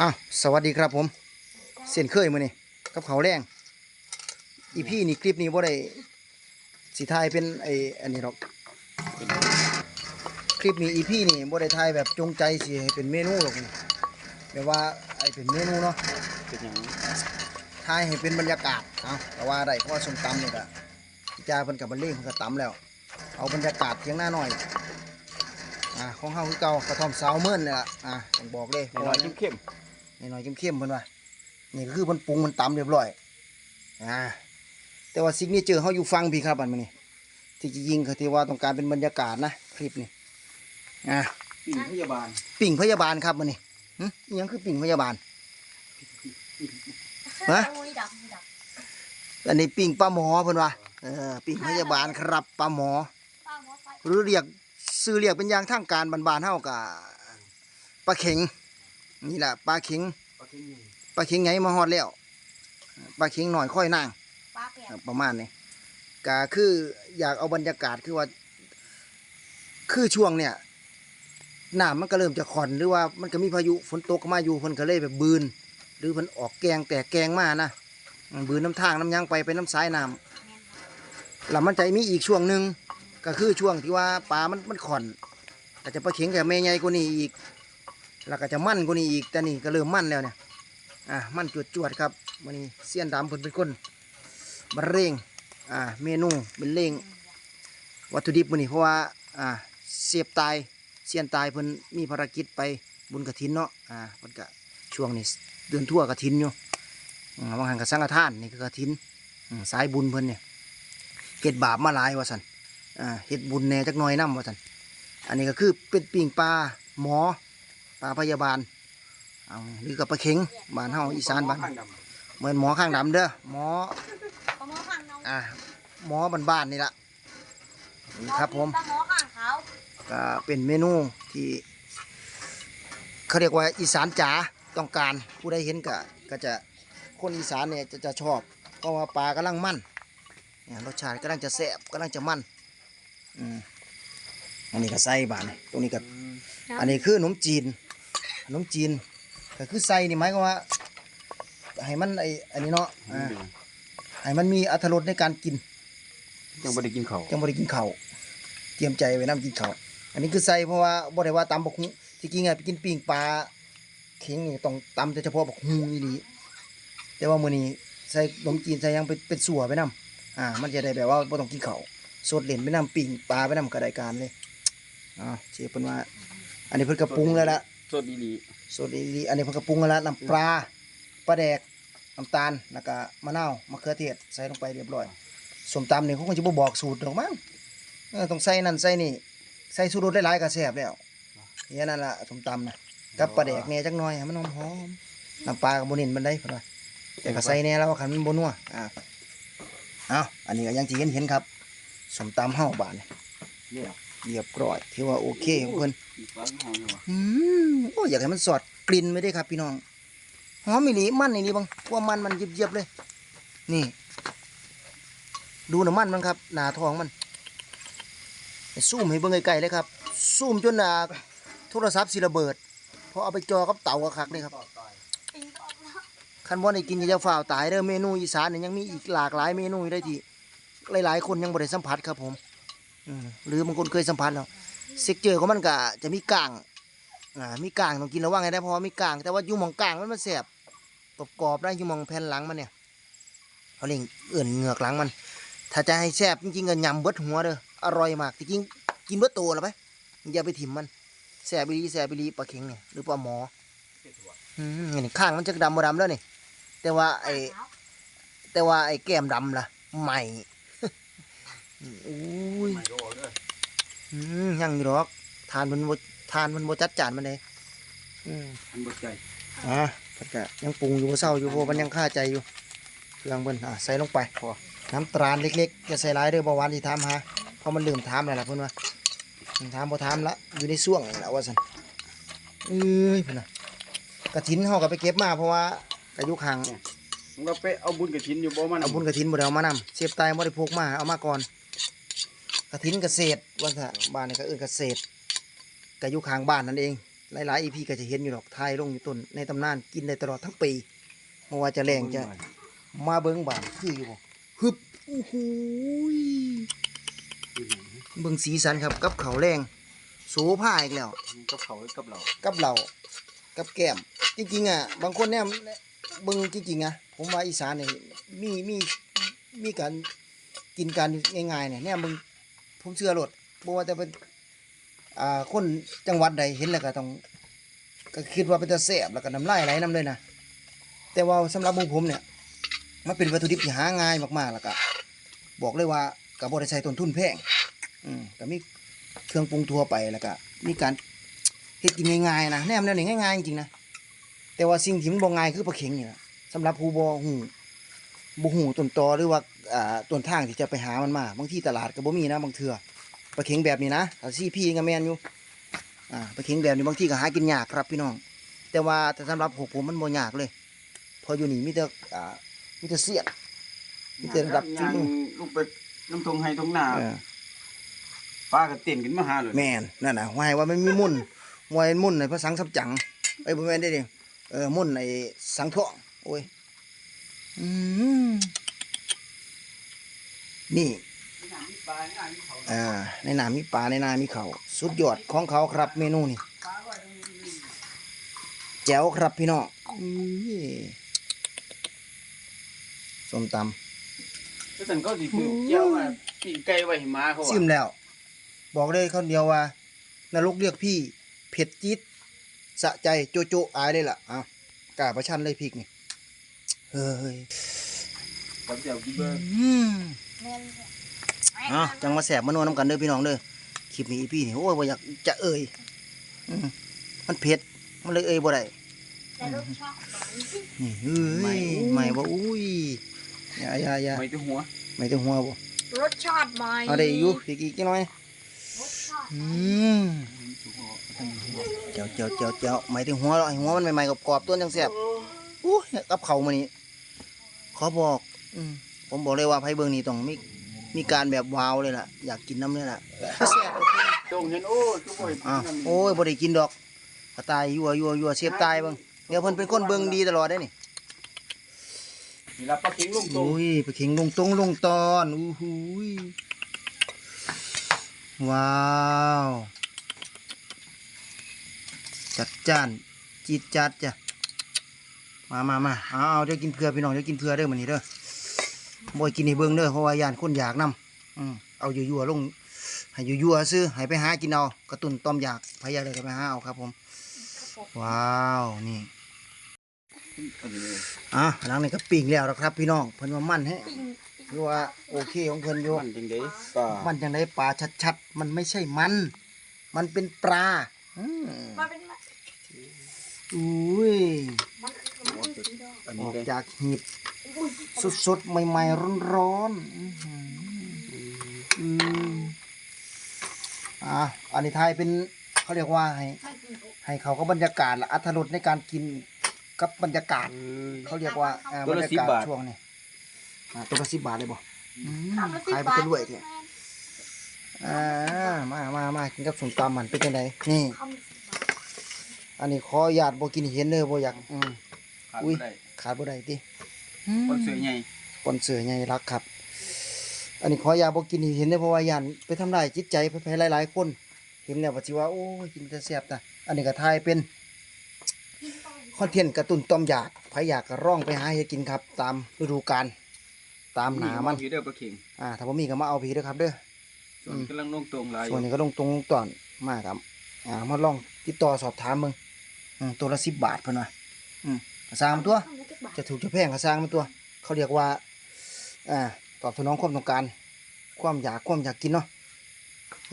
อ้าวสวัสดีครับผมเส้นเคยมือนี่กับเขาแรงอีพี่นี่คลิปนี้บ่าได้สิทายเป็นไออันนี้หรอกคลิปนี้อีพี่นี่บ่าได้ทายแบบจงใจสิให้เป็นเมนูหรอกนี่แบบว่าไอเป็นเมนูเนาะเป็นหยังทายให้เป็นบรรยากาศเอาแต่ว่าได้เพราะว่าส้มตำนี่ก็พี่จ่าเพิ่นกับบรรเลงเพิ่นก็ตำแล้ว เอาบรรยากาศเพียงหน้าหน่อยอ่าของเฮาคือเก่ากระท่อมสาวเมื่อนนี่ล่ะอ่าต้องบอกเลยหน่อยเข้ม น่อยเข้มๆเพิ่นว่านี่ก็คือเพิ่นปรุงมันตำเรียบร้อยอ่าแต่ว่าซิกเนเจอร์เฮาอยู่ฟังพี่ครับอันมื้อนี้ที่จริงคือที่ว่าต้องการเป็นบรรยากาศนะคลิปนี้อ่าๆปิ่งพยาบาลปิ่งพยาบาลครับมื้อนี้หึอิหยังคือปิ่งพยาบาลฮะอุ้ยดับอุ้ยดับอันนี้ปิ่งปลาหมอเพิ่นว่าเออปิ่งพยาบาลครับปลาหมอป้าหมอไฟหรือเรียกซื้อเรียกเป็นอย่างทางการบ้านๆเฮาก็ปลาเข็ง นี่แหละปลาเข็งปลาเค็งหนึ่งปลาเข็งไงมาฮอดแล้วปลาเข็งหน่อยค่อยนางป้าแก้วประมาณนี้ก็คืออยากเอาบรรยากาศคือว่า คือช่วงเนี่ยน้ำมันก็เริ่มจะขอนหรือว่ามันก็มีพายุฝนตกมาอยู่เพิ่นก็เลยแบบบืน หรือเพิ่นออกแกงแต่แกงมานะอืมบืนน้ำทางน้ำหยังไปไปน้ำสายน้ำแม่นแล้วมันจะมีอีกช่วงหนึ่งก็คือช่วงที่ว่าปลามันมันขอนก็จะปลาเข็งกับแม่ใหญ่กว่านี้อีก แล้วก็จะมั่นกว่านี้อีกแต่นี่ก็เริ่มมั่นแล้วเนี่ยอะมั่นจวดจวดๆครับวันนี้เสี้ยนดำเพิ่นเป็นคนบรรเลงอ่าเมนูเป็นเลงวัตถุดิบวันนี้เพราะว่าอ่าเสียบตายเสี้ยนตายเพิ่นมีภารกิจไปบุญกระถินเนาะอ่าเพิ่นก็ช่วงนี้เดือนทั่วกระถินอยู่อืมบางหันกับสังฆทานนี่คือกระถินอืมสายบุญเพิ่นเนี่ยเฮ็ดบาปมาหลายว่าสันอ่าเฮ็ดบุญแน่จักน่อยน้ำว่าสันอันนี้ก็คือเป็นปิ่งปลาหมอ ปลาพยาบาลเอาหรือกับปลาเข็งบ้านเฮาอีสานบ้านข้างดเหมือนหมอข้างดำเด้อหมอป้าหมอข้างน้องอ่าหมอบ้านๆนี่ละนี่ครับผมป้าหมอข้างเขาก็เป็นเมนูที่เขาเรียกว่าอีสานจ๋าต้องการผู้ใดเห็นก็ก็จะคนอีสานเนี่ยจะจะชอบเพราะว่าปลากำลังมันเนี่ยรสชาติกำลังจะแซ่บกำลังจะมันอืมอันนี้ก็ใส่บานนี่ตรงนี้ก็ำอันนี้คือขนมจีน ขนมจีนก็คือใส่นี่หมายความว่าให้มันไออันนี้เนาะอ่าให้มันมีอรรถรสในการกินยังไม่ได้กินข้าวจังบ่ได้กินข้าวเตรียมใจไว้นํกินข้าวอันนี้คือใส่เพราะว่าบ่ได้ว่าตำบักหุ่งที่จริงอะไปกินปิ้งปลาเข็งนี่ต้องตำแต่เฉพาะบักหุ่งอีหลีแต่ว่ามื้อนี้ใส่ขนมจีนใส่หยังเป็นเป็นสัวไปนํอ่า มันจะได้แบบว่าบ่ต้องกินข้าวสดเล่นไปนํปิ้งปลาไปนํก็ได้การเลยอ่าเชฟเพิ่นว่า อันนี้เพิ่นก็ปรุงแล้วล่ะ สดดีสดอีหลีอันนี้เพิ่นก็ปรุงแล้วล่ะน้ำปลาปลาแดกน้ำตาลแล้วก็มะนาวมะเขือเทศใส่ลงไปเรียบร้อยส้มตำนี่เขาคงจะบ่บอกสูตรดอกมั้งเออต้องใส่นั่นใส่นี่ใส่สูตรหลายๆก็แซ่บแล้วเนี่ยนั่นล่ะส้มตำนะกับปลาแดกแหน่จักหน่อยให้มันหอมๆน้ำปลาก็บ่เน้นมันได้เพิ่นว่าแต่ก็ใส่แหน่แล้วว่าคันมันบ่นัวอ่าเอาอันนี้ก็อยังที่เห็นเห็นครับส้มตำเฮาบาดนี่ๆเนี่ย เรียบร้อยถือว่าโอเคของเพิ่นอีกปลาหอมอยู่ว่ะอืมโอ้อยากให้มันสอดกลิ่นไม่ได้ครับ พี่น้องหอมอีหลีมันอีหลีบังพวกมันมันเยียบๆเลย นี่ ดูน้ำมันมันครับ หนาทองมันไปซูมให้เบิ่งไกลๆเลยครับซูมจนหนาโทรศัพท์สิระเบิดเพราะเอาไปจอกับเต่ากับคักนี่ครับปิงก็ออกแล้วคันบ่ได้กินอย่าฝ่าวตายเด้อเมนูอีสานนี่ยังมีอีกหลากหลายเมนูอยู่ได้ที่หลายๆ คนยังบ่ได้สัมผัสครับผมอืม หรือบางคนเคยสัมผัสแล้วเซ็กเจอของมันก็จะมีก้างอ่ามีก้างต้องกินระวังให้ได้เพราะว่ามีก้าง แต่ว่ายู่มองก้างมันมันแสบกรอบๆได้ยู่มองแผ่นหลังมันเนี่ยเขาเรียกเอื่นเหงือกหลังมัน ถ้าจะให้แซ่บจริงๆก็ยำเบิดหัวเด้ออร่อยมากจริงๆกินเบิดตัวแล้วไปอย่าไปถิ่มมันแซ่บอีหลีแซ่บอีหลีปลาเข็งเนี่ยหรือปลาหมออืมนี่ข้างมันจะดำบ่ดำแล้วนี่แต่ว่าไอ้แต่ว่าไอ้แก้มดำล่ะใหม่ อุ้ยไม่รู้เลยอืมยังอยู่หรอกทานมันบ่ทานมันบ่จัดจานมันเลยอืมอันบดใจอะเพิ่นก็ยังปรุงอยู่บ่เศร้าอยู่เพราะมันยังคาใจอยู่เครื่องเบิ่นอะใส่ลงไปพอน้ำตราลเล็กๆอย่าใส่หลายเด้อบ่หวานสิถามหาเพราะมันลืมถามแล้วล่ะเพิ่นว่าถามบ่ถามละอยู่ในช่วงนี่ล่ะว่าซั่นเอ้ยเพิ่นน่ะกระถินเฮาก็ไปเก็บมาเพราะว่าก็อยู่ข้างมึงก็ไปเอาบุญกับชิ้นอยู่บ่มันเอาบุญกระถินบ่ได้เอามานำเสียบตายบ่ได้พกมาเอามาก่อน กระถินเกษตรวันซะบ้านนี่ก็เอิ้นเกษตรก็อยู่ข้างบ้านนั่นเอง หลายๆ EP ก็จะเห็นอยู่หรอกทายลงอยู่ต้นในตำนานกินได้ตลอดทั้งปีเพราะว่าจะแรงจะมาเบิ้งบานคืออยู่บ่ฮึบโอ้โหยเบิ้งสีสันครับกับเขาวแรงโสผ้าอีกแล้วกับเขากับเรากับเรากับแก้มจริงๆอะบางคนเนี่ยเบิ่งจริงๆอะผมว่าอีสานเนี่ยมีมีมีการกินการง่ายๆเนี่ยเนี่ยมึง ผมเชื่อรถบ่ว่าจะเป็นอ่าคนจังหวัดใดเห็นแล้วก็ต้องก็คิดว่าเป็นตาแซ่บแล้วก็น้ำลายไหลน้ำเลยนะแต่ว่าสำหรับมู่ผมเนี่ยมันเป็นวัตถุดิบที่หาง่ายมากๆแล้วก็บอกเลยว่าก็บ่ได้ใช้ต้นทุนแพงอืมก็มีเครื่องปรุงทั่วไปแล้วก็มีการเฮ็ดกินง่ายๆนะแนมแนวนี้ง่ายๆจริงๆนะแต่ว่าสิ่งที่มันบ่ง่ายคือปลาเข็งนี่แหละสำหรับผู้บ่ฮู้บ่ฮู้ต้นตอหรือว่า อ่าต้นทางที่จะไปหามันมาบางที่ตลาดก็บ่มีนะบางเทื่อปลาเข็งแบบนี้นะถ้าซีพีก็แม่นอยู่อ่าปลาเข็งแบบนี้บางที่ก็หากินยากครับพี่น้อง แต่ว่าแต่สำหรับพวกผมมันบ่ยากเลยเพออยู่นี่มีแต่อ่ามีแต่เสียดมีแต่ระดับยางจุ่มลูกไปน้ำทงให้ทงหน้าเออป้าก็เต้นขึ้นมาหาเลยแม่นนั่นน่ะว่าให้ว่ามันมีมุ่นว่าให้มุ่นในภาษาสับจังไอ้ยบ่แม่นได้ดิเออมุ่นในสังทองโอ้ยอืม นี่อ่าในนามีปลาในนามีเขาสุดยอดของเขาครับเมนูนี่แจ๋วครับพี่น้องอุ้ยส้มตก็สั่นก็สิคือเจ้าว่าปีนไก่ไว้ให้หมาเขาำว่าซิมแล้ว บอกเลยคนเดียวว่านรกเรียกพี่ เผ็ดจี๊ดสะใจโจโจอายเลยล่ะอ้าวกล้าประชันเลยพริกนี่ เฮ้ยกับเจ้ากินเบอร์อืมแม่นอะจังมาแสบมานัวน้ำกันเด้อพี่น้องเด้อคลิปนี้อีพี่นี่โอ้ยบ่อยากจะเอ่ยอืมมันเผ็ดมันเลยเอ่ยบ่ได้แต่ลูกชอบหวานนี่เฮ้ยใหม่บ่อุ้ยอย่าอย่าอย่าไม่ที่หัวไม่ต้องหัวบ่รสชาติใหม่เอาได้อยู่อีกอีกจักหน่อยรสชาติอืมเจ้าเจ้าเจ้าเจ้าไม่ถึงหัวหรอกให้หัวมันใหม่ๆกรอบๆต้นจังแซ่บอู้ยกับเขาวมื้อนี้ขอบอก อืม ผมบอกเลยว่าไผเบิ่งนี่ต้องมีมีการแบบว้าวเลยล่ะ อยากกินน้ำเลยล่ะแซ่บโอเคตรงเห็นโอ้ทุกคนอะโอ้ยบ่ได้กินดอกก็ตายยั่วยั่วยั่วเสียบตายเบิ่งเดี๋ยวเพิ่นเป็นคนเบิ่งดีตลอดได้นี่นี่ละปลาเข็งลงตรงโอ้ยไปเข็งลงตรงลงตอนอู้หูยว้าวจัดจ้านจีดจัดจ้ะมามามาเอาเอาเดี๋ยวกินเผื่อพี่น้องเดี๋ยวกินเผื่อเด้อมื้อนี้เด้อ บ่ให้กินให้เบิ่งเด้อเพราะว่าย่านคนอยากนํอืมเอายั่วๆลงให้ยั่วๆซื้อให้ไปหากินเอากระตุ้นต้อมอยากพยายามเลยก็ไปหาเอาครับผม ว้าวนี่อันนี้เลยอะหลังนี้ก็ปิ้งแล้วนะครับ พี่น้องเพิ่นว่ามันแฮะปิ้งหรือว่าโอเคของเพิ่นอยู่มันจริงเด้ปลามันจังไดปลาชัดๆ มันไม่ใช่มัน มันเป็นปลาอืมมาเป็นอุ้ยมันคื อมันคือสีดำอันอนี้อกเลยจากหีบสดๆใหม่ๆร้อนๆอื้อหืออืมอะอันนี้ไทยเป็นเขาเรียกว่าให้มันคือให้เขาก็บรรยากาศละอัธรสในการกินกับบรรยากาศ เขาเรียกว่าอ่าบรรยากาศช่วงนี้อ่าตัวละสิบบาทเลยบ่อืมทำละสิบขายไปบาทจะรวยเถอะอ่ามามามากินกับส้มตำมันเป็นจังไดนี่ทำสิบบาทอันนี้ขออนุญาตบ่กินเห็นเด้อบ่อยากอืม ขาดอุ้ยบ่ได้ขาดบ่ได้ติคนเสือใหญ่ปอนเสือใหญ่รักครับ อันนี้ขออนุญาตบ่กินเห็นเด้อเพราะว่าย่านไปทำลายจิตใจไปหลายๆคน เห็นแล้วว่าสิว่าโอ้ยกินแต่แซ่บตะอันนี้ก็ทายเป็นคอนเทนต์กระตุ้นต้อมอยากใครอยากก็ร่องไปหาเฮ็ดกินครับ ตามฤดูกาลตามหนามันอยู่เด้อปลาเข็งอ่าถ้าบ่มีก็มาเอาผีเด้อครับเด้อ ส่วนกำลังลงตรงหลายอส่วนยู่นี้ก็ลงตรงตอนมาครับ อ่ามาลองติดต่อสอบถามมึงอืมตัวละสิบบาทเพิ่นว่าอืมก็ สร้างมันตัวทำละสิบบาทจะถูกจะแพงก็สร้างมันตัว เขาเรียกว่าอ่าตอบสนองความต้องการ ความอยากความอยากกินเนาะ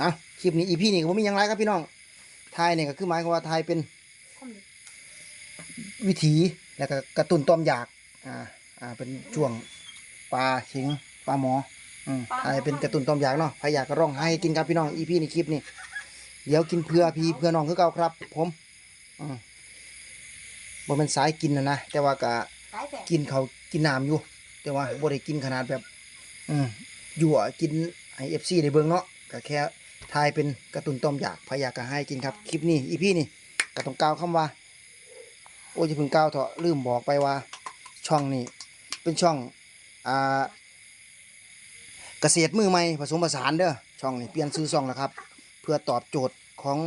นะคลิปนี้อีพีนี้ก็บ่มีหยังไรครับพี่น้องทายเนี่ยก็คือหมายความว่าทายเป็นความดีวิถีแล้วก็กระตุ้นต้อมอยากอ่าอ่าเป็นช่วงปลาเข็งปลาหมออืมทายเป็นกระตุ้นต้อมอยากเนาะใครอยากก็ร้องให้กินครับพี่น้องอีพีนี้คลิปนี้เดี๋ยวกินเพื่อพี่เพื่อน้องคือเก่าครับ ผมอืม บ่เป็นสายกินนะนะแต่ว่าก็สายแฝดกินเขาวกินน้ำอยู่ แต่ว่าบ่ได้กินขนาดแบบ อืมยั่วกินให้ FC ได้เบิ่งเนาะก็แค่ทายเป็นการะตุนต้มอยากพยากะให้กินครับ คลิปนี้อีพี่นี่ก็ต้องกล่าวคำว่า โอ้ยจะเพิ่งกล่าวเถอะลืมบอกไปว่า ช่องนี้เป็นช่องอ่าเกษตรมือใหม่ผสมผสานเด้อช่องนี้เปลี่ยนชื่อช่องแล้วครับ เพื่อตอบโจทย์ของ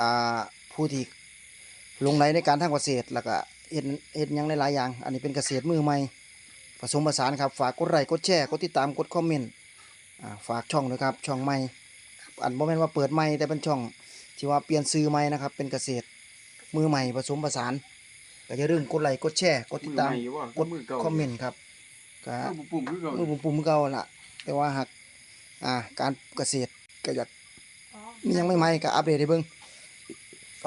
อ่าผู้ที่ ลงไหลในการทางเกษตรแล้วก็เห็นเห็นยังหลายๆอย่าง อันนี้เป็นเกษตรมือใหม่ผสมผสานครับ ฝากกดไลค์กดแชร์กดติดตามกดคอมเมนต์ฝากช่องด้วยครับช่องใหม่อันบ่แม่นว่าเปิดใหม่แต่เป็นช่องที่ว่าเปลี่ยนซื้อใหม่นะครับ เป็นเกษตรมือใหม่ผสมผสานก็อย่าลืมกดไลค์กดแชร์กดติดตามกดคอมเมนต์ครับก็มือปุ่มปุ่มเก่าล่ะ แต่ว่าหากอ่าการเกษตรก็อยากมียังไม่ใหม่ก็อัปเดตให้เบิ่ง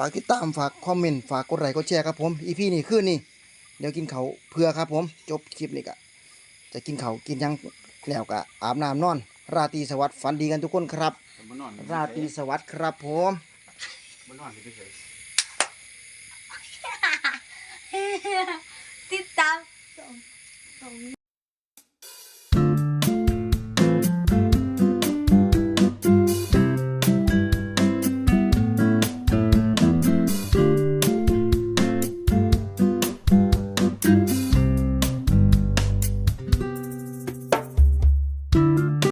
ฝากติดตามฝากคอมเมนต์ฝากกดไลค์กดแชร์ครับผมอีพีนี้คืนนี้เดี๋ยวกินเขาเพื่อครับผมจบคลิปนี้ก็จะกินเขากินยังแล้วก็อาบน้ำนอน ราตรีสวัสดิ์ฝันดีกันทุกคนครับนอนราตรีสวัสดิ์ครับผมนอนที่เฉย